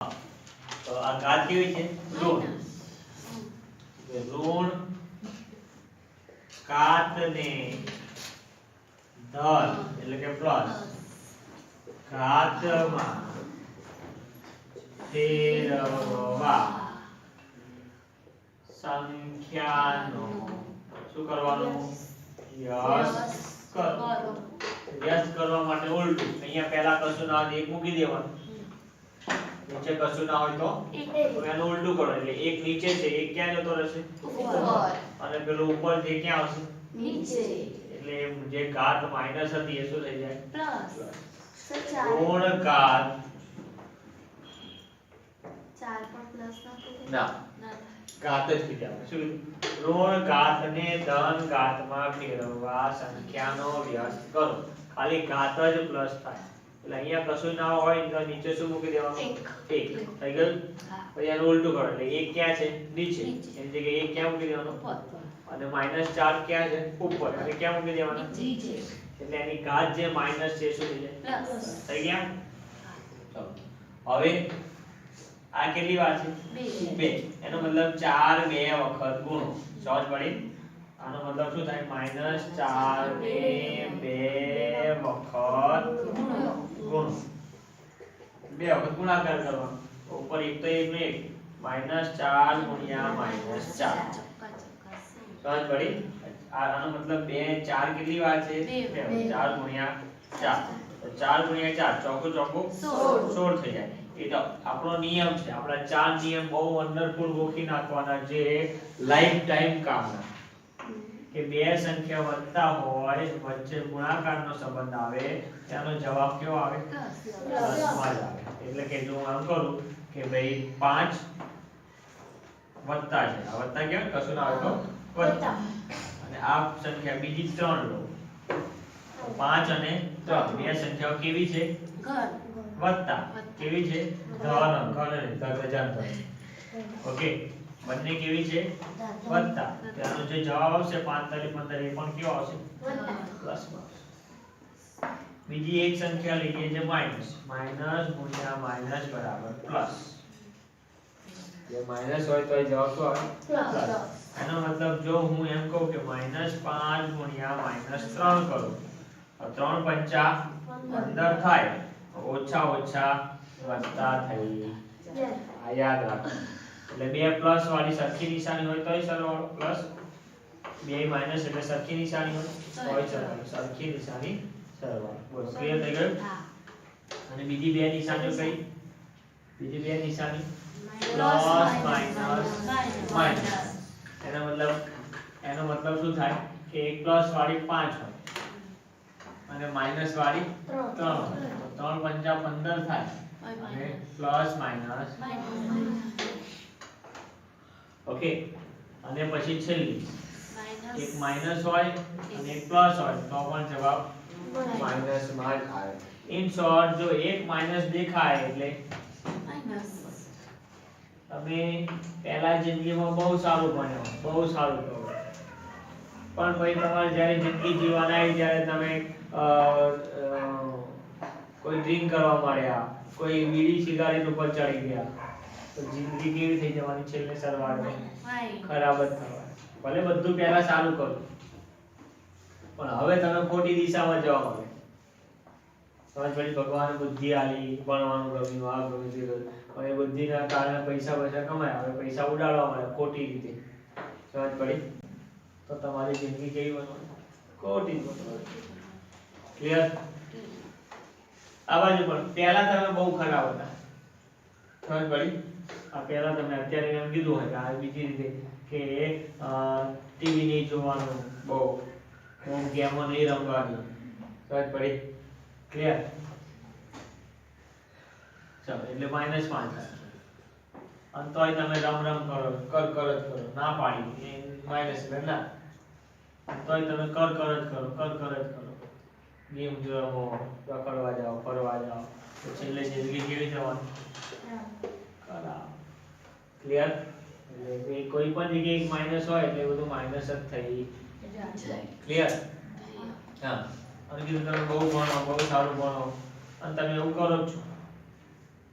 તો આ ઘાત કેવી છે ઋણ ઋણ કાત ને ધન એટલે કે પ્લસ ઘાતમાં ફેરવવા સંખ્યાનો શું કરવાનું? યસ કરો. યસ કરવા માટે ઉલટું. અહીંયા પહેલા કશું ના હોય તો એક મૂકી દેવાનું. નીચે કશું ના હોય તો? એનું ઉલટું કરો એટલે એક નીચે છે એક ક્યાં જતો રહેશે? અને પેલું ઉપર જે ક્યાં આવશે એટલે જે ઘાત માઇનસ હતી એ શું થઈ જાય? ઋણ ઘાત. ના ઘાત જ કીધી આપણે શું ઋણ ઘાતને ધન ઘાતમાં ફેરવવા સંખ્યાનો વ્યસ્ત કરો. ખાલી ઘાત જ પ્લસ થાય. એટલે અહીંયા કશું ના હોય તો નીચે શું મૂકી દેવાનું? એક. એક. થઈ ગયું? પછી એનું ઉલટું કરો એટલે એક ક્યાં છે? નીચે. એની જગ્યાએ એક ક્યાં મૂકી દેવાનું? અને માઇનસ ચાર ક્યાં છે? ઉપર. અને ક્યાં મૂકી દેવાનું? એટલે એની ઘાત જે માઇનસ છે શું થઈ જાય? થઈ ગયા? ચલો. હવે આ કેટલી વાર છે? બે. એનો મતલબ ચાર બે વખત ગુણો. સમજ પડી? આનો મતલબ શું થાય? માઇનસ ચાર બે. બે વખત ગુણો. બે વખત ગુણાકાર કરવાનો ઉપર એક તો એક ને એક. માઇનસ ચાર ગુણ્યા માઇનસ ચાર. સમજ પડી? આનો મતલબ બે ચાર કેટલી વાર છે. ચાર ગુણ્યા ચાર. તો ચાર ગુણ્યા ચાર ચોખ્ખું ચોખ્ખું સોળ. થઈ જાય. એ તો આપણો નિયમ છે. આપણા ચાર નિયમ બહુ વન્ડરફુલ ગોખી નાખવાના જે લાઈફ ટાઈમ કામના. કે બે સંખ્યા વધતા હોય વચ્ચે ગુણાકારનો સંબંધ આવે ત્યાંનો જવાબ કેવો આવે? પ્લસમાં જ આવે. એટલે કે જો હું આમ કરું કે ભાઈ 5 વત્તા છે આ વત્તા કેમ? કશું ના આવે તો? વત્તા અને આ સંખ્યા બીજી ત્રણ લો. તો પાંચ અને ત્રણ. બે સંખ્યાઓ કેવી છે? વત્તા કેવી છે? ધન ઘન. એટલે ધન ઓકે. બંને કેવી છે વત્તા ત્યાંનો જે જવાબ આવશે 5 તારી 15 એ પણ કેવો આવશે પ્લસ બીજી એક સંખ્યા લઈએ જે માઇનસ માઇનસ ગુણ્યા માઇનસ બરાબર પ્લસ જે માઇનસ હોય તો એ જવાબ શું આવે પ્લસ એનો મતલબ જો હું એમ કહું કે માઇનસ પાંચ ગુણ્યા માઇનસ ત્રણ કરું તો ત્રણ પંચા પંદર થાય તો ઓછા ઓછા વધતા થઈ આ યાદ રાખો એટલે બે પ્લસ વાળી સરખી નિશાની હોય તોય સરવાળો પ્લસ બે માઇનસ એટલે સરખી નિશાની હોય તોય સરવાળો સરખી નિશાની સરવાળો. બોલો ક્લિયર થઈ ગયું? અને બીજી બે નિશાનીઓ કઈ? બીજી બે નિશાની? પ્લસ માઇનસ માઇનસ એનો મતલબ એનો મતલબ શું થાય? કે એક પ્લસ વાળી 5 હોય. અને માઇનસ વાળી 3 હોય. તો 3 પંચા 15 થાય. અને પ્લસ માઇનસ ઓકે? અને પછી છેલ્લી. એક માઇનસ હોય અને એક પ્લસ હોય. તો પણ જવાબ? માઇનસમાં જ આવે ઇન શોર્ટ જો એક માઇનસ દેખાય એટલે? તમે પહેલા જિંદગીમાં બહુ સારું ભણ્યો. બહુ સારું ભણ્યો. પણ પછી તમારે જ્યારે જિંદગી જીવવાના આવી જ્યારે તમે કોઈ ડ્રિંક કરવા માંડ્યા કોઈ બીડી સિગારેટ ઉપર ચડી ગયા. તો જિંદગી કેવી થઈ જવાની છેલ્લે સરવાળે ખરાબ જ થવાની. ભલે બધું પહેલા સારું કરું. પણ હવે તમે ખોટી દિશામાં જવા માંગે સમજ પડી ભગવાને બુદ્ધિ આલી ભણવાનું ગમ્યું આ ગમ્યું તે પણ એ બુદ્ધિના કારણે પૈસા પૈસા કમાયા હવે પૈસા ઉડાડવા મળે ખોટી રીતે. સમજ પડી? તો તમારી જિંદગી કેવી બનવાની? ખોટી ક્લિયર આ બાજુ પણ. પહેલા તમે બહુ ખરાબ હતા. સમજ પડી? પહેલા તમે અત્યારે એમ કીધું હોય કે આ બીજી રીતે કે ટીવી નહીં જોવાનું. બહુ. હું ગેમો નહીં રમવાની. સમજ પડી. ક્લિયર ચાલો એટલે માઇનસ પાંચ અને તોય તમે રમ રમ કરો કર કર જ કરો. ના પાડી. એ માઇનસ એટલે ના. તોય તમે કર કર જ કરો કર કર જ કરો. ગેમ જો રમો રખડવા જાઓ ફરવા જાઓ. છેલ્લે જિંદગી કેવી થવાની ખરાબ ક્લિયર એટલે કોઈ પણ જગ્યાએ એક માઇનસ હોય એટલે બધું માઇનસ જ થઈ. ક્લિયર હા. અને કીધું તમે બહુ ભણો બહુ સારું ભણો. અને તમે એવું કરો છો.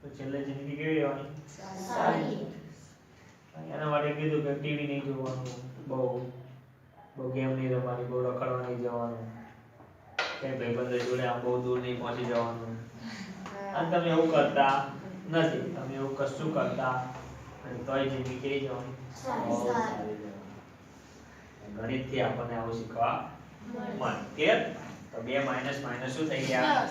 તો છેલ્લે જિંદગી કેવી રહેવાની? સારી. એના માટે કીધું કે ટીવી નહીં જોવાનું બહુ બહુ ગેમ નહીં રમવાની બહુ રખડવા નહીં જવાનું. કે ભાઈબંધો જોડે આમ બહુ દૂર નહીં પહોંચી જવાનું. અને તમે એવું કરતા નથી. તમે એવું કશું કરતા અને તોય જિંદગી કેવી જવાની ગણિત. ગણિતથી આપણને આવું શીખવા મળે. ક્લિયર તો બે માઇનસ માઇનસ શું થઈ ગયા?